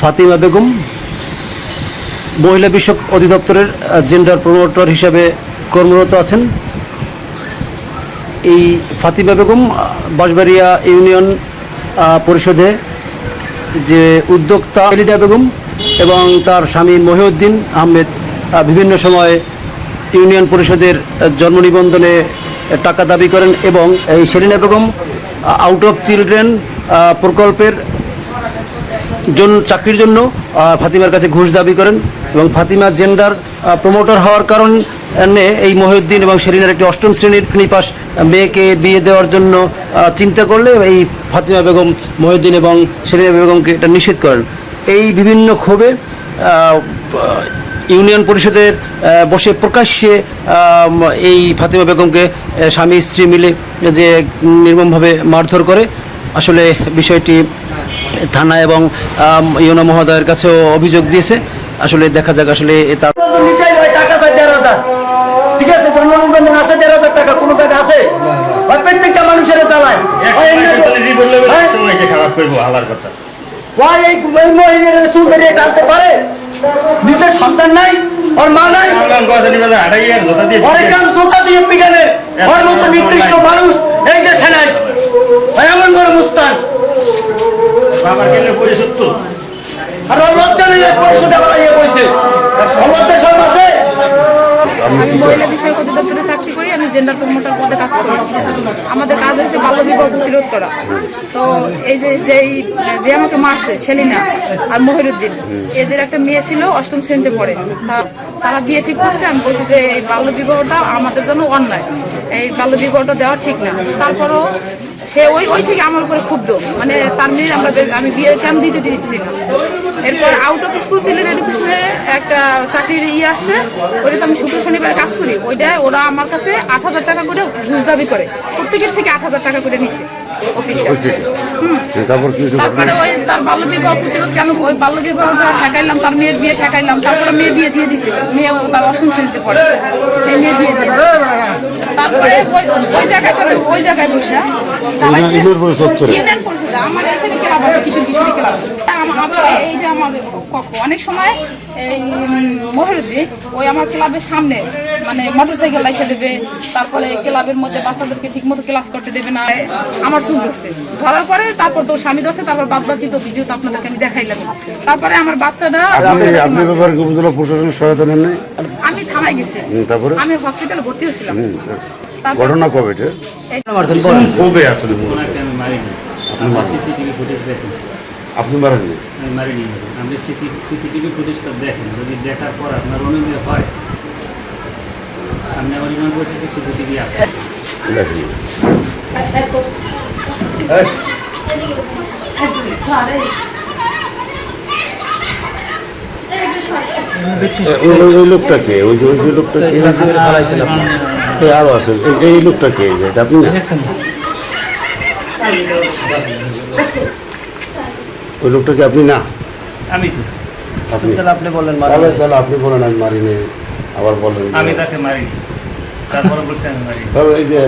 ফাতিমা বেগম মহিলা বিষয়ক অধিদপ্তরের জেন্ডার প্রমোটর হিসাবে কর্মরত আছেন। এই ফাতিমা বেগম বাঁশবাড়িয়া ইউনিয়ন পরিষদে যে উদ্যোক্তা এলিডা বেগম এবং তার স্বামী মহিউদ্দিন আহমেদ আহ, বিভিন্ন সময় ইউনিয়ন পরিষদের জন্ম নিবন্ধনে টাকা দাবি করেন এবং এই Selina Begum out of children প্রকল্পের জন্য চাকরির জন্য ফাতিমার কাছে ঘুষ দাবি করেন এবং ফাতিমা জেন্ডার প্রমোটার হওয়ার কারণে এই মহিউদ্দিন এবং সেরিনার একটি অষ্টম শ্রেণির নিপাস মেয়েকে বিয়ে দেওয়ার জন্য চিন্তা করলে এই ফাতিমা বেগম, মহিউদ্দিন এবং সেরিনা বেগমকে এটা নিষেধ করেন। এই বিভিন্ন ক্ষোভে ইউনিয়ন পরিষদের বসে প্রকাশ্যে এই ফাতিমা বেগমকে স্বামী স্ত্রী মিলে যে নির্মমভাবে মারধর করে আসলে বিষয়টি থানা এবং ইউনো মহোদয়ের কাছেও অভিযোগ দিয়েছে। আসলে দেখা যাক আসলে তার হয় টাকা চাই দেড় হাজার। ঠিক আছে জন্ম নিবন্ধন আছে দেড় হাজার টাকা কোনো জায়গায় আছে? প্রত্যেকটা মানুষের চালায় এমনি-? খারাপ করব আলার কথা। চুল ধরিয়ে টানতে পারে? নিজের সন্তান নাই ওর মা নাই। অনেক জোতা দিয়ে পিটানের ওর মতো নিকৃষ্ট মানুষ এই দেশে নাই। এমন বড় মুস্তান। আর ওর লজ্জা নেই পরিশোধ করা আবার ইয়ে ওর লজ্জা সব আছে। আমি মহিলা বিষয়ক অধিদপ্তরে চাকরি করি আমি জেন্ডার প্রমোটার পদে কাজ করি। আমাদের কাজ হচ্ছে বাল্যবিবাহ প্রতিরোধ করা। তো এই যে যেই যে আমাকে মারছে সেলিনা আর মহিরুদ্দিন এদের একটা মেয়ে ছিল অষ্টম শ্রেণীতে পড়ে। তারা বিয়ে ঠিক করছে আমি বলছি যে এই বাল্যবিবাহটা আমাদের জন্য অন্যায়। এই বাল্যবিবাহটা দেওয়া ঠিক না। তারপরও সে ওই ওই থেকে আমার উপরে ক্ষুব্ধ। মানে তার মেয়ে আমরা আমি বিয়ে কেন দিতে দিচ্ছি না? এরপর আউট অফ স্কুল সিলেট এডুকেশনে একটা চাকরির ইয়ে আসছে ওইটা আমি শুক্র শনিবার কাজ করি। ওইটা ওরা আমার কাছে আট হাজার টাকা করে ঘুষ দাবি করে। প্রত্যেকের থেকে আট হাজার টাকা করে নিছে অফিসটা তারপর ওই তার বাল্য বিবাহ প্রতিরোধকে আমি ওই বাল্য বিবাহটা ঠেকাইলাম তার মেয়ের বিয়ে ঠেকাইলাম তারপরে মেয়ে বিয়ে দিয়ে দিছে। মেয়ে তার অষ্টম শ্রেণীতে পড়ে সেই মেয়ে বিয়ে দিয়ে তারপরে ওই ওই জায়গাটাতে ওই জায়গায় বসে ইউনিয়ন পরিষদ করে। ইউনিয়ন পরিষদে আমার কিশোর কিশোরী এই যে আমার অনেক সময় এই মহিরুদ্দিন ওই আমার ক্লাবের সামনে মানে মোটর সাইকেল রাখে দেবে তারপরে ক্লাবের মধ্যে বাচ্চাদেরকে ঠিক মতো ক্লাস করতে দেবে না আমার চুল ধরছে। ধরার পরে তারপর তোর স্বামী ধরছে তারপর বাদ বাকি তো ভিডিও তো আপনাদেরকে আমি দেখাইলাম। তারপরে আমার বাচ্চাটা আপনি আপনি ব্যাপারে কি প্রশাসন সহায়তা নেন আমি থানায় গেছি। তারপরে? আমি হসপিটালে ভর্তি হয়েছিলাম। ঘটনা কবে এটা? কবে আসলে আমি মারিনি। সিসিটিভি ফুটেজ দেখেন। আপনি মারেননি আমি মারিনি আপনি সিসিটিভি ফুটেজটা দেখেন। যদি দেখার পর আপনার অনুমতি হয় আপনি আমার ইমান করতে সিসিটিভি আছে। দেখেন। ওই ওই- ওই লোকটা কে? ওই যে ওই যে লোকটা আরও আছে। এই- এই লোকটা কে? এই আপনি? না? ওই লোকটা কি আপনি? না। আমি আপনি। তাহলে আপনি বলেন তাহলে তাহলে আপনি বলেন আমি মারিনি আবার বলেন আমি তাকে মারিনি। তারপরে বলছেন মারি তাহলে এই যে